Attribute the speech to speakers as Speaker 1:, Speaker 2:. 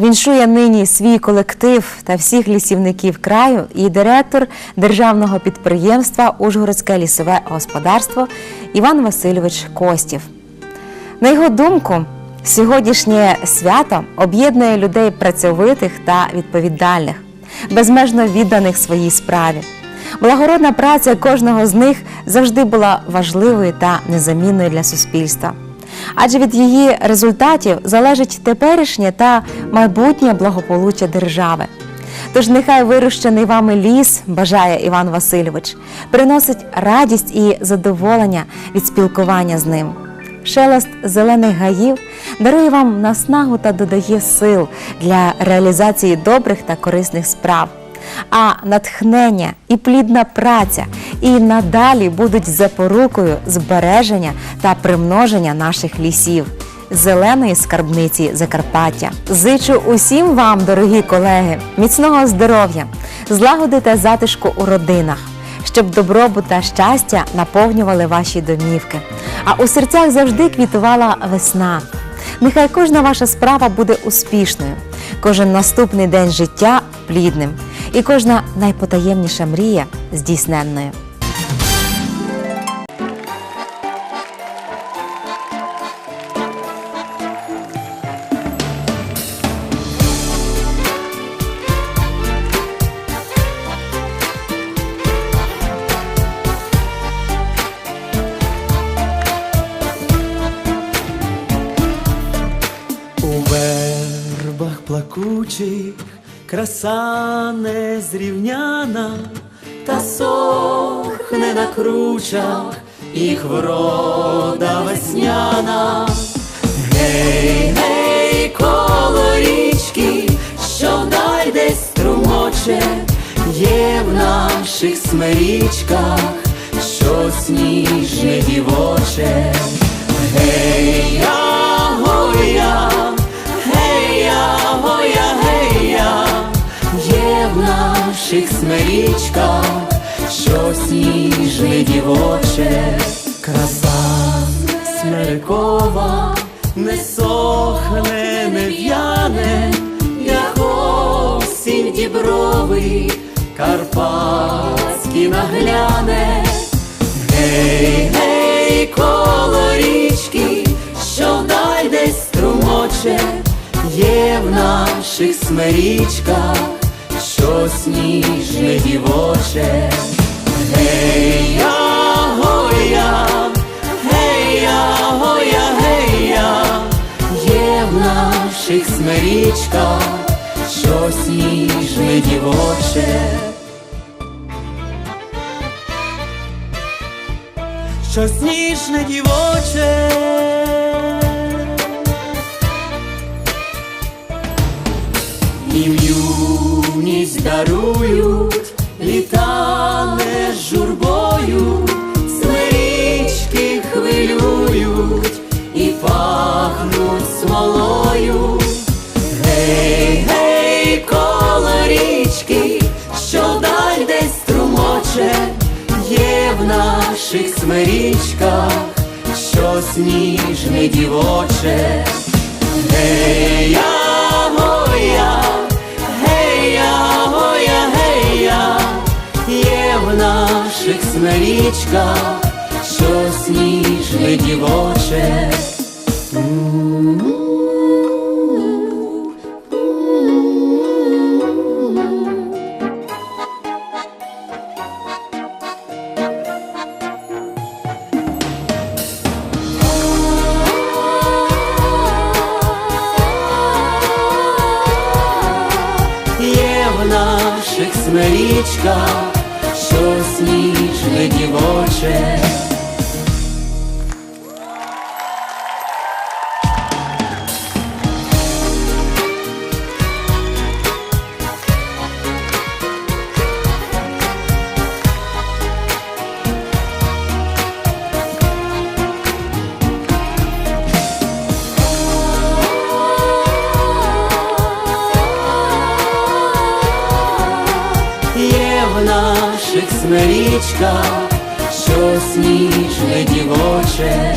Speaker 1: Віншує нині свій колектив та всіх лісівників краю і директор державного підприємства Ужгородське лісове господарство Іван Васильович Костів. На його думку, сьогоднішнє свято об'єднує людей працьовитих та відповідальних, безмежно відданих своїй справі. Благородна праця кожного з них завжди була важливою та незамінною для суспільства. Адже від її результатів залежить теперішнє та майбутнє благополуччя держави. Тож нехай вирощений вами ліс, бажає Іван Васильович, приносить радість і задоволення від спілкування з ним. Шелест зелених гаїв дарує вам наснагу та додає сил для реалізації добрих та корисних справ. А натхнення і плідна праця і надалі будуть запорукою збереження та примноження наших лісів, зеленої скарбниці Закарпаття. Зичу усім вам, дорогі колеги, міцного здоров'я, злагоди та затишку у родинах, щоб добробут та щастя наповнювали ваші домівки, а у серцях завжди квітувала весна. Нехай кожна ваша справа буде успішною, кожен наступний день життя плідним, і кожна найпотаємніша мрія здійсненною.
Speaker 2: Плакучих краса незрівняна, та сохне на кручах їх врода весняна. Гей, гей, коло річки, що дай десь струмоче, є в наших смирічках наших смирічках щось дівоче, краса смерекова, не сохне, не в'яне, як осінь дібровий, карпатський нагляне. Гей, гей, коло річки, що дай десь струмоче, є в наших смирічках щось дівоче. Гей, я, гоя, гей, я, гоя, гей, я, є в наших смирічках щось ніжне дівоче. щось ніжне дівоче. І в юність дарують, літа не з журбою, смирічки хвилюють і пахнуть смолою. Гей, гей, коло річки, що даль десь струмоче, є в наших смирічках щось ніжне дівоче. Гей, смирічках щось ніжне дівоче. Є в наших смирічках щось ніжне Є в наших смирічках щось сніжне дівоче.